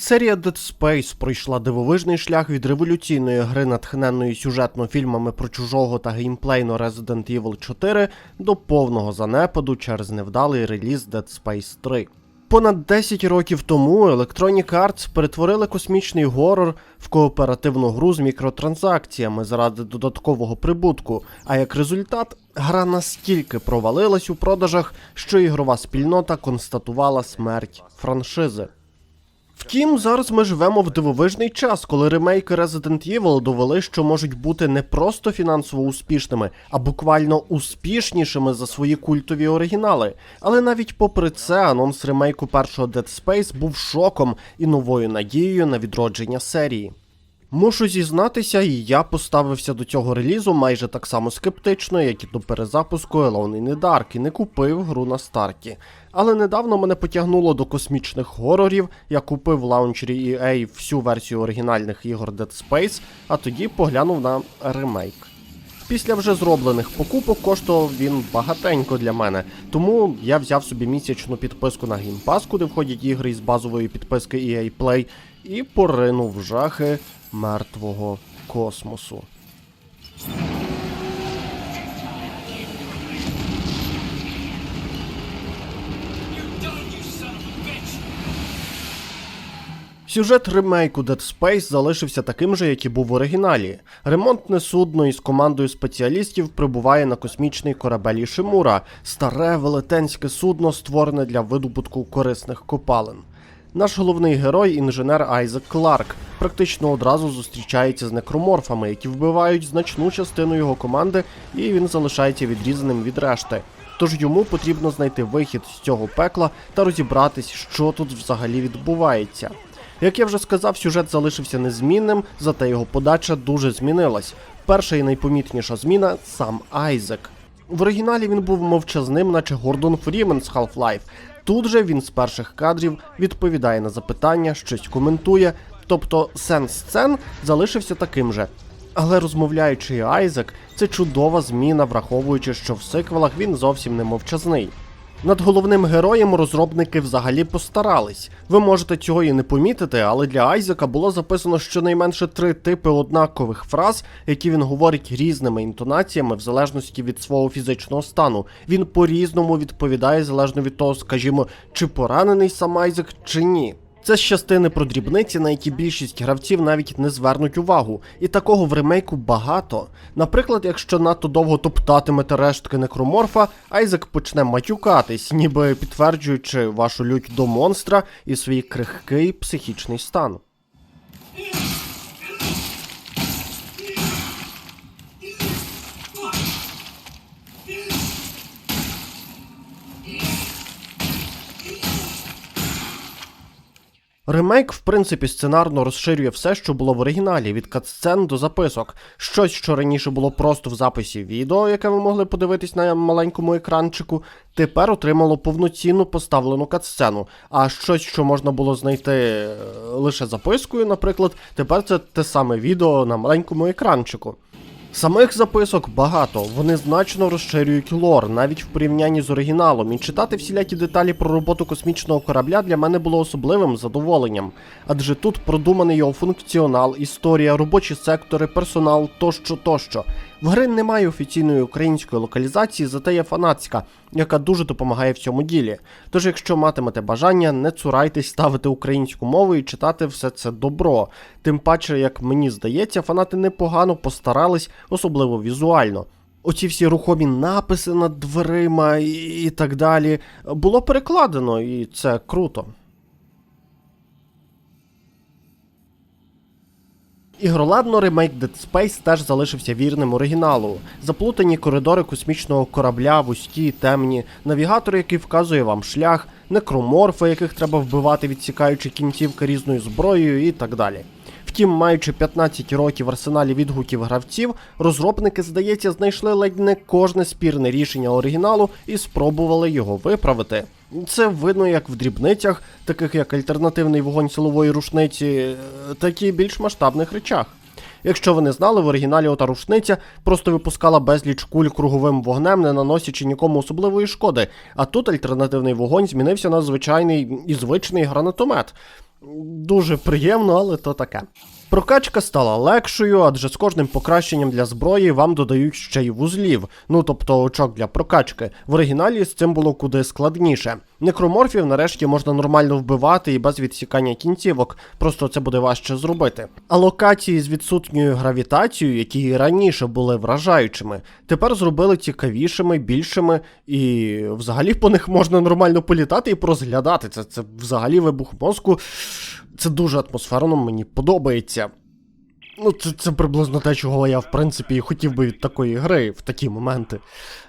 Серія Dead Space пройшла дивовижний шлях від революційної гри, натхненної сюжетно фільмами про чужого та геймплейно Resident Evil 4 до повного занепаду через невдалий реліз Dead Space 3. Понад 10 років тому Electronic Arts перетворили космічний горор в кооперативну гру з мікротранзакціями заради додаткового прибутку. А як результат, гра настільки провалилась у продажах, що ігрова спільнота констатувала смерть франшизи. Втім, зараз ми живемо в дивовижний час, коли ремейки Resident Evil довели, що можуть бути не просто фінансово успішними, а буквально успішнішими за свої культові оригінали. Але навіть попри це, анонс ремейку першого Dead Space був шоком і новою надією на відродження серії. Мушу зізнатися, і я поставився до цього релізу майже так само скептично, як і до перезапуску Alone in the Dark, і не купив гру на старті. Але недавно мене потягнуло до космічних горорів. Я купив в лаунчері EA всю версію оригінальних ігор Dead Space, а тоді поглянув на ремейк. Після вже зроблених покупок коштував він багатенько для мене, тому я взяв собі місячну підписку на Game Pass, куди входять ігри із базової підписки EA Play, і поринув жахи мертвого космосу. Сюжет ремейку Dead Space залишився таким же, як і був в оригіналі. Ремонтне судно із командою спеціалістів прибуває на космічний корабель Ішимура, старе велетенське судно, створене для видобутку корисних копалин. Наш головний герой, інженер Айзек Кларк, практично одразу зустрічається з некроморфами, які вбивають значну частину його команди, і він залишається відрізаним від решти. Тож йому потрібно знайти вихід з цього пекла та розібратись, що тут взагалі відбувається. Як я вже сказав, сюжет залишився незмінним, зате його подача дуже змінилась. Перша і найпомітніша зміна сам Айзек. В оригіналі він був мовчазним, наче Гордон Фрімен з Half-Life. Тут же він з перших кадрів відповідає на запитання, щось коментує, тобто сенс сцен залишився таким же. Але розмовляючи Айзек, це чудова зміна, враховуючи, що в сиквелах він зовсім не мовчазний. Над головним героєм розробники взагалі постарались. Ви можете цього і не помітити, але для Айзека було записано щонайменше три типи однакових фраз, які він говорить різними інтонаціями в залежності від свого фізичного стану. Він по-різному відповідає залежно від того, скажімо, чи поранений сам Айзек, чи ні. Це з частини про дрібниці, на які більшість гравців навіть не звернуть увагу, і такого в ремейку багато. Наприклад, якщо надто довго топтатимете рештки некроморфа, Айзек почне матюкатись, ніби підтверджуючи вашу лють до монстра і свій крихкий психічний стан. Ремейк, в принципі, сценарно розширює все, що було в оригіналі, від катсцен до записок. Щось, що раніше було просто в записі відео, яке ви могли подивитись на маленькому екранчику, тепер отримало повноцінну поставлену катсцену. А щось, що можна було знайти е, лише запискою, наприклад, тепер це те саме відео на маленькому екранчику. Самих записок багато, вони значно розширюють лор, навіть в порівнянні з оригіналом, і читати всілякі деталі про роботу космічного корабля для мене було особливим задоволенням, адже тут продуманий його функціонал, історія, робочі сектори, персонал тощо тощо. В гри немає офіційної української локалізації, зате є фанатська, яка дуже допомагає в цьому ділі. Тож, якщо матимете бажання, не цурайтесь ставити українську мову і читати все це добро. Тим паче, як мені здається, фанати непогано постарались, особливо візуально. Оці всі рухомі написи над дверима і, так далі було перекладено, і це круто. Ігроладно ремейк Dead Space теж залишився вірним оригіналу. Заплутані коридори космічного корабля, вузькі, темні, навігатор, який вказує вам шлях, некроморфи, яких треба вбивати, відсікаючи кінцівки різною зброєю і так далі. Втім, маючи 15 років в арсеналі відгуків гравців, розробники, здається, знайшли ледь не кожне спірне рішення оригіналу і спробували його виправити. Це видно як в дрібницях, таких як альтернативний вогонь силової рушниці, е, так і більш масштабних речах. Якщо ви не знали, в оригіналі ота рушниця просто випускала безліч куль круговим вогнем, не наносячи нікому особливої шкоди. А тут альтернативний вогонь змінився на звичайний і звичний гранатомет. Дуже приємно, але то таке. Прокачка стала легшою, адже з кожним покращенням для зброї вам додають ще й вузлів, ну тобто очок для прокачки. В оригіналі з цим було куди складніше. Некроморфів нарешті можна нормально вбивати і без відсікання кінцівок, просто це буде важче зробити. А локації з відсутньою гравітацією, які і раніше були вражаючими, тепер зробили цікавішими, більшими, і взагалі по них можна нормально політати і прозглядати. Це, це взагалі вибух мозку. Це дуже атмосферно, мені подобається. Ну, це, це приблизно те, чого я, в принципі, і хотів би від такої гри в такі моменти.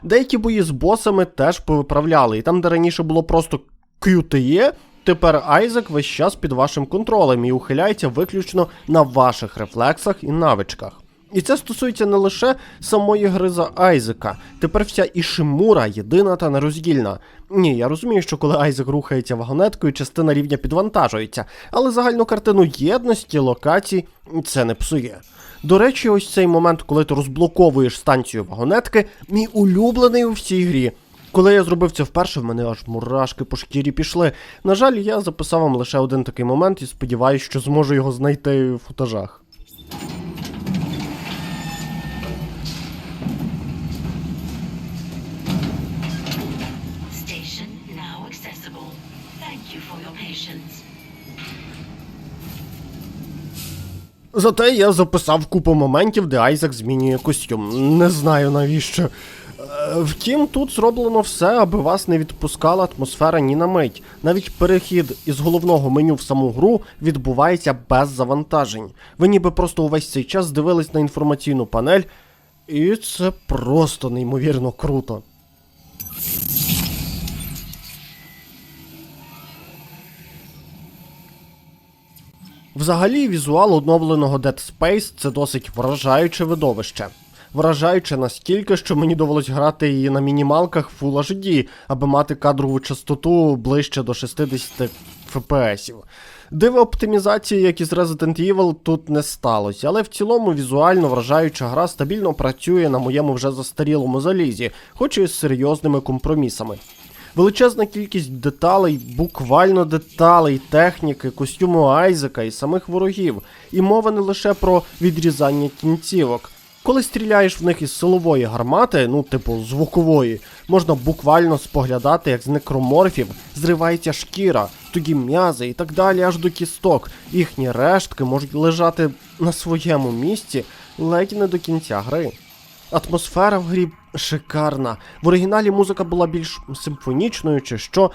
Деякі бої з босами теж повиправляли, і там, де раніше було просто QTE, тепер Айзек весь час під вашим контролем і ухиляється виключно на ваших рефлексах і навичках. І це стосується не лише самої гри за Айзека. Тепер вся Ішимура єдина та нероздільна. Ні, я розумію, що коли Айзек рухається вагонеткою, частина рівня підвантажується, але загальну картину єдності, локацій це не псує. До речі, ось цей момент, коли ти розблоковуєш станцію вагонетки, мій улюблений у всій грі. Коли я зробив це вперше, в мене аж мурашки по шкірі пішли. На жаль, я записав вам лише один такий момент і сподіваюся, що зможу його знайти в футажах. Patience. Зате я записав купу моментів, де Айзек змінює костюм. Не знаю навіщо. Е, Втім, тут зроблено все, аби вас не відпускала атмосфера ні на мить. Навіть перехід із головного меню в саму гру відбувається без завантажень. Ви ніби просто увесь цей час дивились на інформаційну панель, і це просто неймовірно круто. Взагалі, візуал оновленого Dead Space це досить вражаюче видовище. Вражаюче настільки, що мені довелось грати її на мінімалках Full HD, аби мати кадрову частоту ближче до 60 FPS. Диво оптимізації, як із Resident Evil, тут не сталося, але в цілому візуально вражаюча гра стабільно працює на моєму вже застарілому залізі, хоч і з серйозними компромісами. Величезна кількість деталей, буквально деталей, техніки, костюму Айзека і самих ворогів. І мова не лише про відрізання кінцівок. Коли стріляєш в них із силової гармати, ну типу звукової, можна буквально споглядати, як з некроморфів зривається шкіра, тугі м'язи і так далі аж до кісток. Їхні рештки можуть лежати на своєму місці ледь не до кінця гри. Атмосфера в грі шикарна. В оригіналі музика була більш симфонічною чи що.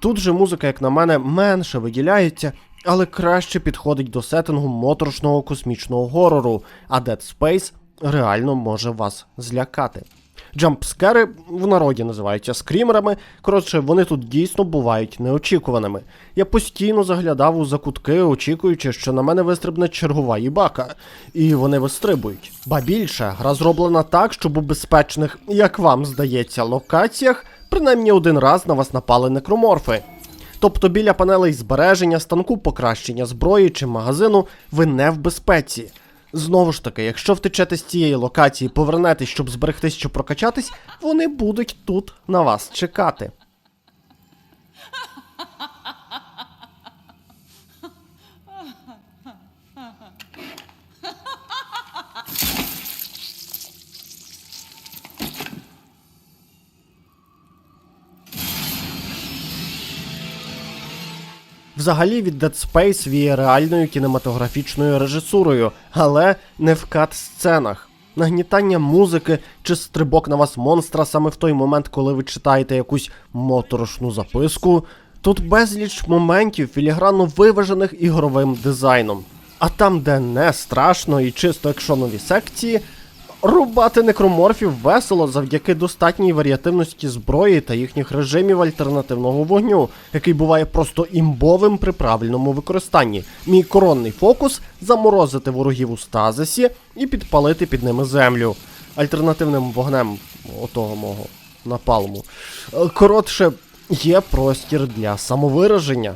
Тут же музика, як на мене, менше виділяється, але краще підходить до сеттингу моторошного космічного горору, а Dead Space реально може вас злякати. Джампскери в народі називаються скрімерами. Коротше, вони тут дійсно бувають неочікуваними. Я постійно заглядав у закутки, очікуючи, що на мене вистрибне чергова їбака. І вони вистрибують. Ба більше, гра зроблена так, щоб у безпечних, як вам здається, локаціях принаймні один раз на вас напали некроморфи. Тобто біля панелей збереження, станку покращення зброї чи магазину ви не в безпеці. Знову ж таки, якщо втечете з цієї локації, повернетесь, щоб зберегтись чи прокачатись, вони будуть тут на вас чекати. Взагалі від Dead Space віє реальною кінематографічною режисурою, але не в кат-сценах. Нагнітання музики чи стрибок на вас монстра саме в той момент, коли ви читаєте якусь моторошну записку. Тут безліч моментів філігранно виважених ігровим дизайном. А там, де не страшно і чисто екшонові секції, Рубати некроморфів весело завдяки достатній варіативності зброї та їхніх режимів альтернативного вогню, який буває просто імбовим при правильному використанні. Мій коронний фокус заморозити ворогів у стазисі і підпалити під ними землю. Альтернативним вогнем отого мого напалму. Коротше, є простір для самовираження.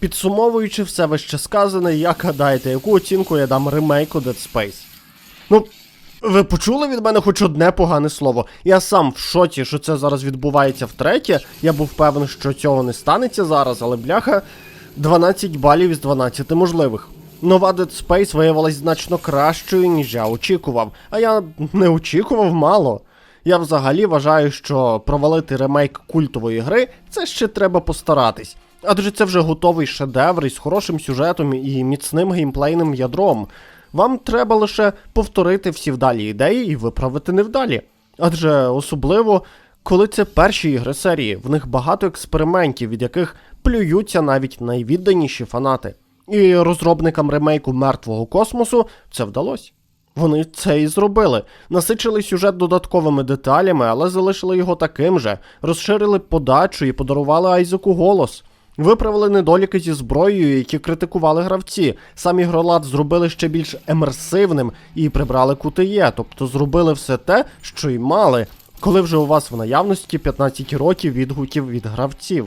Підсумовуючи все вище сказане, як гадаєте, яку оцінку я дам ремейку Dead Space? Ну, ви почули від мене хоч одне погане слово. Я сам в шоці, що це зараз відбувається втретє. Я був певний, що цього не станеться зараз, але бляха 12 балів із 12 можливих. Нова Dead Space виявилась значно кращою, ніж я очікував. А я не очікував мало. Я взагалі вважаю, що провалити ремейк культової гри це ще треба постаратись. Адже це вже готовий шедевр із хорошим сюжетом і міцним геймплейним ядром. Вам треба лише повторити всі вдалі ідеї і виправити невдалі. Адже особливо, коли це перші ігри серії, в них багато експериментів, від яких плюються навіть найвідданіші фанати. І розробникам ремейку мертвого космосу це вдалося. Вони це і зробили. Насичили сюжет додатковими деталями, але залишили його таким же, розширили подачу і подарували Айзеку голос. Виправили недоліки зі зброєю, які критикували гравці. Сам ігролад зробили ще більш емерсивним і прибрали QTE, тобто зробили все те, що й мали, коли вже у вас в наявності 15 років відгуків від гравців.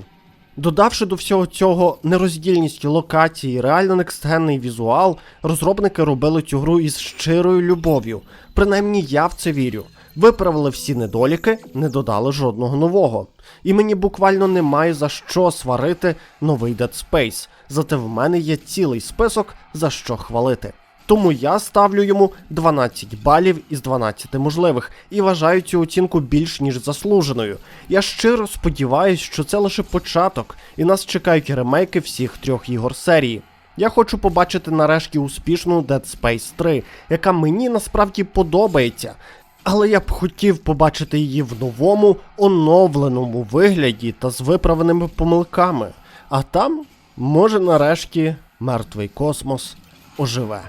Додавши до всього цього нероздільність локації, реально некстгенний візуал, розробники робили цю гру із щирою любов'ю. Принаймні я в це вірю. Виправили всі недоліки, не додали жодного нового. І мені буквально немає за що сварити новий Dead Space. Зате в мене є цілий список за що хвалити. Тому я ставлю йому 12 балів із 12 можливих і вважаю цю оцінку більш ніж заслуженою. Я щиро сподіваюся, що це лише початок, і нас чекають ремейки всіх трьох ігор серії. Я хочу побачити нарешті успішну Dead Space 3, яка мені насправді подобається. Але я б хотів побачити її в новому, оновленому вигляді та з виправленими помилками. А там, може, нарешті, мертвий космос оживе.